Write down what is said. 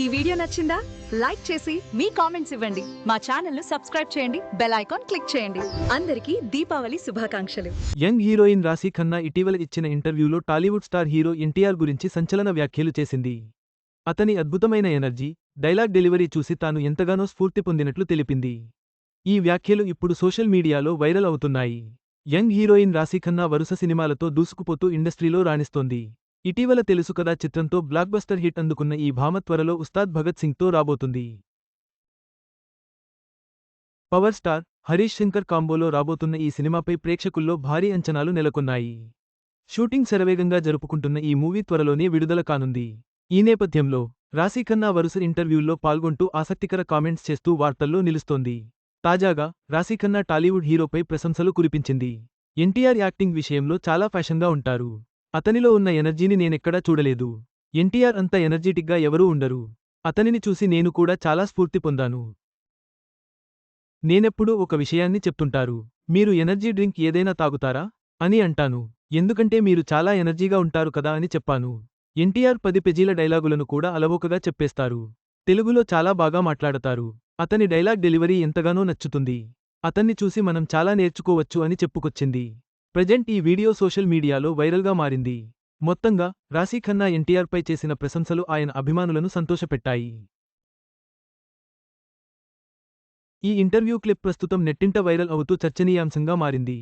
ఈ వీడియో నచ్చిందా? లైక్ చేసి మీ కామెంట్స్ ఇవ్వండి. మా ఛానల్ను సబ్స్క్రైబ్ చేయండి. బెల్ ఐకాన్ క్లిక్ చేయండి. అందరికీ దీపావళి శుభాకాంక్షలు. యంగ్ హీరోయిన్ రాశి ఖన్నా ఇటీవల ఇచ్చిన ఇంటర్వ్యూలో టాలీవుడ్ స్టార్ హీరో ఎన్టీఆర్ గురించి సంచలన వ్యాఖ్యలు చేసింది. అతని అద్భుతమైన ఎనర్జీ డైలాగ్ డెలివరీ చూసి తాను ఎంతగానో స్ఫూర్తి పొందినట్లు తెలిపింది. ఈ వ్యాఖ్యలు ఇప్పుడు సోషల్ మీడియాలో వైరల్ అవుతున్నాయి. యంగ్ హీరోయిన్ రాశీ ఖన్నా వరుస సినిమాలతో దూసుకుపోతూ ఇండస్ట్రీలో రాణిస్తోంది. ఇటీవల తెలుసు కదా చిత్రంతో బ్లాక్బస్టర్ హిట్ అందుకున్న ఈ భామ త్వరలో ఉస్తాద్ భగత్ సింగ్తో రాబోతుంది. పవర్ స్టార్ హరీష్ శంకర్ కాంబోలో రాబోతున్న ఈ సినిమాపై ప్రేక్షకుల్లో భారీ అంచనాలు నెలకొన్నాయి. షూటింగ్ శరవేగంగా జరుపుకుంటున్న ఈ మూవీ త్వరలోనే విడుదల కానుంది. ఈ నేపథ్యంలో రాశీఖన్నా వరుస ఇంటర్వ్యూల్లో పాల్గొంటూ ఆసక్తికర కామెంట్స్ చేస్తూ వార్తల్లో నిలుస్తోంది. తాజాగా రాశీఖన్నా టాలీవుడ్ హీరోపై ప్రశంసలు కురిపించింది. ఎన్టీఆర్ యాక్టింగ్ విషయంలో చాలా ఫ్యాషన్గా ఉంటారు. అతనిలో ఉన్న ఎనర్జీని నేనెక్కడా చూడలేదు. ఎన్టీఆర్ అంత ఎనర్జీటిక్గా ఎవరూ ఉండరు. అతనిని చూసి నేను కూడా చాలా స్ఫూర్తి పొందాను. నేనెప్పుడూ ఒక విషయాన్ని చెప్తుంటారు. మీరు ఎనర్జీ డ్రింక్ ఏదైనా తాగుతారా? అని అంటాను. ఎందుకంటే మీరు చాలా ఎనర్జీగా ఉంటారు కదా అని చెప్పాను. ఎన్టీఆర్ పది పెజీల డైలాగులను కూడా అలవోకగా చెప్పేస్తారు. తెలుగులో చాలా బాగా మాట్లాడతారు. అతని డైలాగ్ డెలివరీ ఎంతగానో నచ్చుతుంది. అతన్ని చూసి మనం చాలా నేర్చుకోవచ్చు అని చెప్పుకొచ్చింది. ప్రజెంట్ ఈ వీడియో సోషల్ మీడియాలో వైరల్గా మారింది. మొత్తంగా రాశీ ఖన్నా ఎన్టీఆర్పై చేసిన ప్రశంసలు ఆయన అభిమానులను సంతోషపెట్టాయి. ఈ ఇంటర్వ్యూ క్లిప్ ప్రస్తుతం నెట్టింట వైరల్ అవుతూ చర్చనీయాంశంగా మారింది.